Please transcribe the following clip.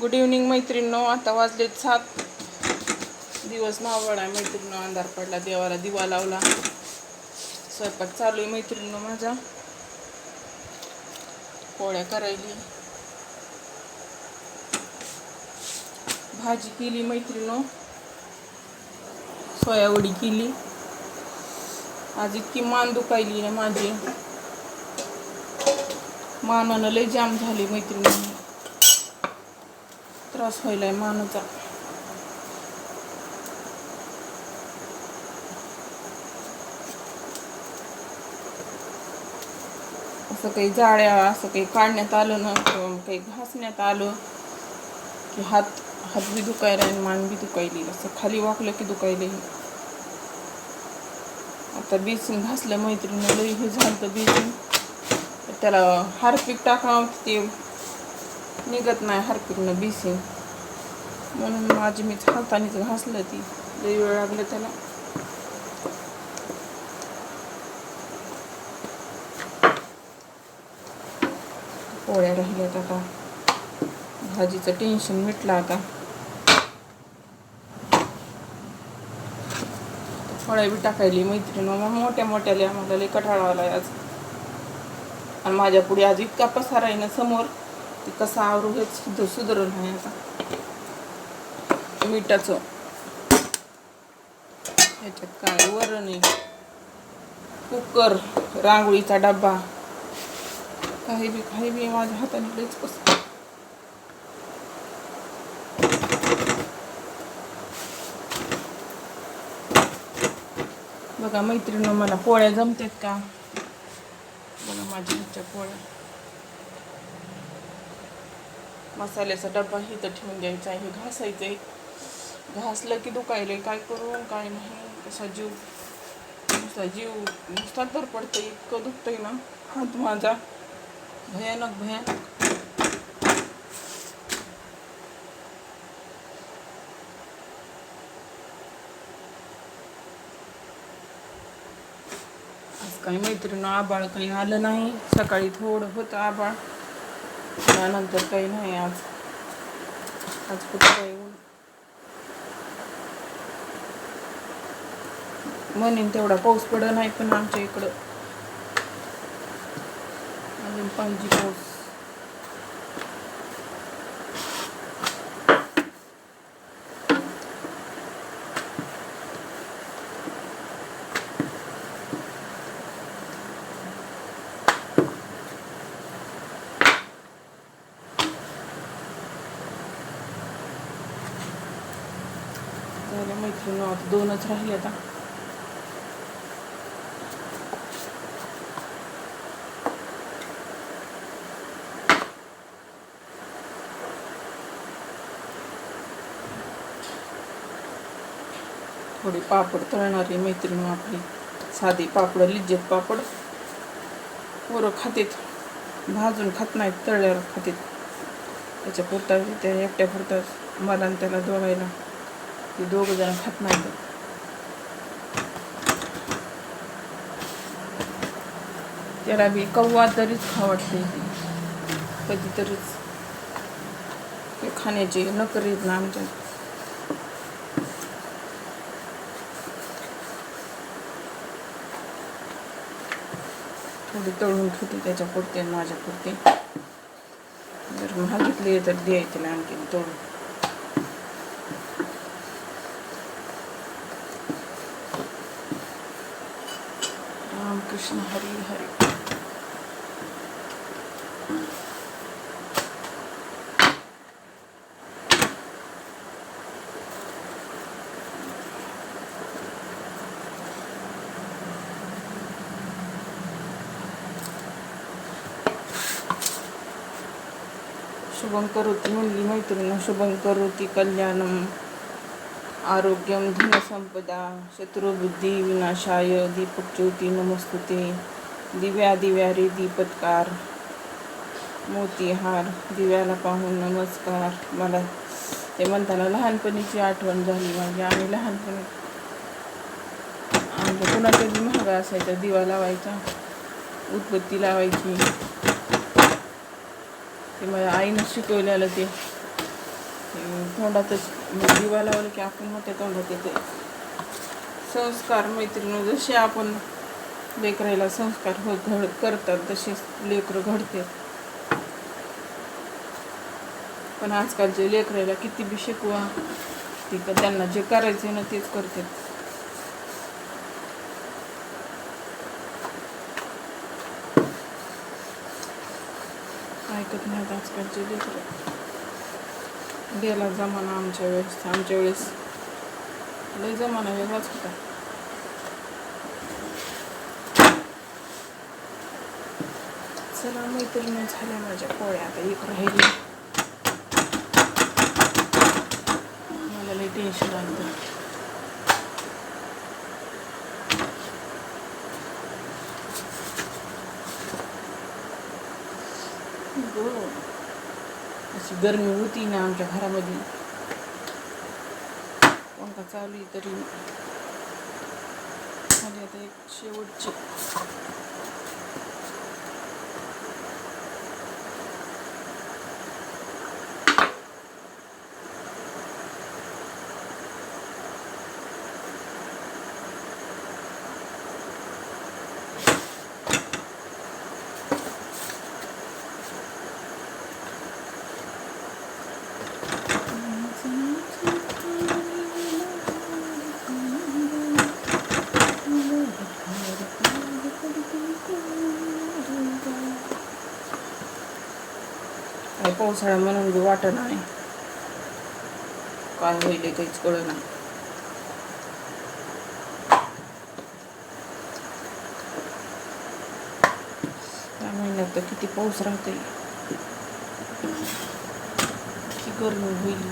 Good evening मैत्रिणींनो. आता वाजलेत सात. दिवस मावळ आहे अंधार पडला देवाला दिवा लावला. स्वयंपाक चालू आहे मैत्रिणींनो माझा. पोळ्या करायली. भाजी केली मैत्रिणीनो. सोयावडी केली. आज इतकी मान दुखायली ना माझी. मानानं लय जाम झाली मैत्रिणी त्रास व्हायलाय मानाचा असं काही जाळ्या असं काही काढण्यात आलं ना काही घासण्यात आलं की हात हात बी दुखायला आणि मान बी दुखायली असं खाली वाकलं की दुखायले आता बेसिन घासलं मैत्रिणी लई हे झालं तर बेसिन त्याला हार्पिक टाकावं ते निघत नाही हारपीकनं बेसिन म्हणून माझी मीच हातानेच घासलं ती. लई वेळ लागलं त्याला. पोळ्या राहिल्यात आता. भाजीचं टेन्शन मिटलं आता. फळ्या बी टाकायली मैत्रीण मोठ्या मोठ्याला आम्हाला लई कठाळा आज. आणि माझ्या पुढे आज इतका पसारा आहे ना समोर. कसा कसं आवरू हेच सुद्धा सुधारलं नाही आता मिठाचं. ह्याच्यात काय? वरण. आहे कुकर रांगोळीचा डब्बा. काही बी काही बी माझ्या हाताने लईच पस बघा मैत्रिणी मला पोळ्या जमतात का? बघा माझ्या ह्याच्या पोळ्या. मसाल्याचा डब्बा इथं ठेवून द्यायचा आहे घासायचं आहे. घासलं की दुखायले काय करू काय नाही कसा जीव नुसता जीव नुसता तर पडतं इतकं दुखतंय ना हात माझा. भयानक भयानक. काही मैत्रिणी आबाळ काही आलं नाही सकाळी थोडं होतं आबाळ. त्यानंतर काही नाही आज. आज कुठं काही म्हणेन तेवढा पाऊस पडत नाही पण आमच्या इकडं. अजून पाहिजे पाऊस झाल्या मैत्रिणी आता दोनच राहिले आता. थोडी पापड तळणारी मैत्रीण आपली. साधी पापड लिज्जत पापड. पोरं खातेत. भाजून खात नाहीत तळल्यावर खातेत. त्याच्या पुरता त्या एकट्या पुरता मला आणि त्याला दोघायला. ते दोघं जण खात नाही त्याला बी कव्वा तरीच खावडते कधीतरीच. ते खाण्याचे नकरीत ना आमच्या. थोडी तळून ठेवते त्याच्या पुरते माझ्या पुरते. जर मागितली तर द्यायचे आणखीन तळून. કૃષ્ણ હરિ હરિ શુભંકરોતિ મુંડલી મૈત્રીનું શુભંકરોતિ કલ્યાણમ आरोग्यम धनसंपदा शत्रुबुद्धी विनाशाय दीपज्योती नमस्तुते। दिव्या दिव्या रे दीपत्कार। मोतीहार दिव्याला पाहून नमस्कार। मला ते म्हणताना लहानपणीची आठवण झाली माझी आणि लहानपणी आमच्या कुणाच्या बी महागा असायचा दिवा लावायचा उत्पत्ती लावायची. ते माझ्या आईनं शिकवलेलं ते. तोंडातच म्हणजे दिवा लावलं की आपण मोठ्या तोंडात येते संस्कार मैत्रिणी जसे आपण लेकराला संस्कार हो घड करतात तसेच लेकरं घडते पण आजकालचे लेकराला किती बी शिकवा तिथं त्यांना जे करायचे ना तेच करते ऐकत नाहीत आजकालचे लेकरं. गेला जमाना आमच्या वेळेस आमच्या वेळेस. लय जमाना वेगळाच होता. चला मैत्रिणी झाल्या माझ्या पोळ्या आता एक राहिली. मला लय टेन्शन आलं गं. अशी गरमी होती ना आमच्या घरामध्ये. पंखा चालू आहे तरी. झाली आता एक शेवटची. पावसाळा म्हणून बी वाटत नाही. काय होईल काहीच कळलं नाही. त्या महिन्यात तर किती पाऊस राहते की गरमी होईल.